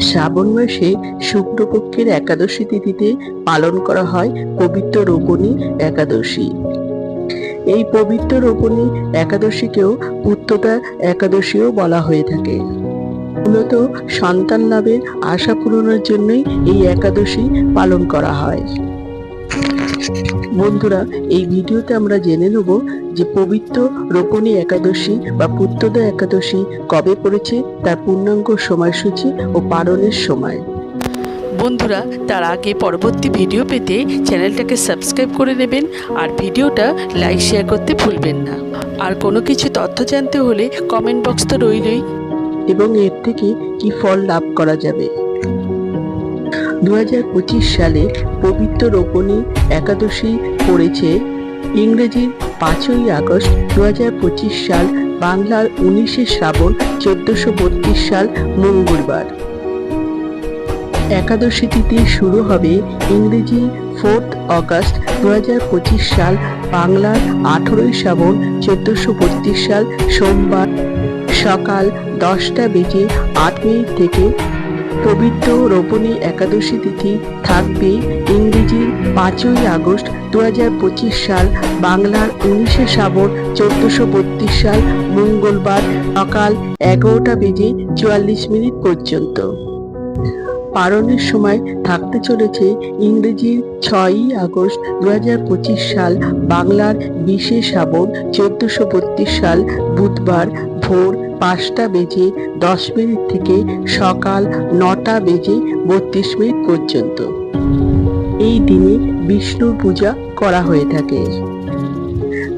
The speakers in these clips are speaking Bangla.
শ্রাবণ মাসে শুক্লপক্ষের একাদশী তিথিতে পালন করা হয় পবিত্র রোপণী একাদশী। এই পবিত্র রোপণী একাদশীকেও পুত্রতা একাদশীও বলা হয়ে থাকে। মূলত সন্তান লাভের আশা পূরণের জন্যই এই একাদশী পালন করা হয়। বন্ধুরা এই ভিডিওতে আমরা জেনে নেব যে পবিত্র রোপণী একাদশী বা পুত্রদা একাদশী কবে পড়েছে তার পূর্ণাঙ্গ সময়সূচি ও পালনের সময়। বন্ধুরা তার আগে পরবর্তী ভিডিও পেতে চ্যানেলটাকে সাবস্ক্রাইব করে নেবেন আর ভিডিওটা লাইক শেয়ার করতে ভুলবেন না। আর কোনো কিছু তথ্য জানতে হলে কমেন্ট বক্স তো রইলই। এবং এর থেকে কি ফল লাভ করা যাবে? দু হাজার পঁচিশ সালে পবিত্র রোপণী একাদশী পড়েছে। ইংরেজির পাঁচই আগস্ট দু সাল, বাংলার উনিশে শ্রাবণ চোদ্দশো সাল, মঙ্গলবার। একাদশী তিথি শুরু হবে ইংরেজি ফোর্থ অগস্ট দু হাজার পঁচিশ সাল, বাংলার আঠেরোই শ্রাবণ চোদ্দশো সাল, সোমবার সকাল দশটা বেজে আট মিনিট থেকে পবিত্র রোপণী একাদশী তিথি থাকবে ইংরেজির পাঁচই আগস্ট দু সাল, বাংলার উনিশে শ্রাবণ চোদ্দশো সাল, মঙ্গলবার সকাল এগারোটা বেজে চুয়াল্লিশ মিনিট পর্যন্ত। পালনের সময় থাকতে চলেছে ইংরেজির ছয়ই আগস্ট দু হাজার পঁচিশ সাল, বাংলার বিশে শ্রাবণ চোদ্দশো বত্রিশ সাল, বুধবার ভোর পাঁচটা বেজে দশ মিনিট থেকে সকাল নটা বেজে বত্রিশ মিনিট পর্যন্ত। এই দিনে বিষ্ণুর পূজা করা হয়ে থাকে।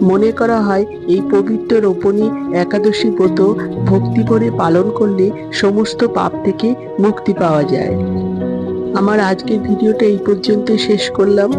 মনে করা হয়, এই পবিত্র রোপণী একাদশী ব্রত ভক্তি করে পালন করলে সমস্ত পাপ থেকে মুক্তি পাওয়া যায়। আমার আজকের ভিডিওটা এই পর্যন্ত শেষ করলাম।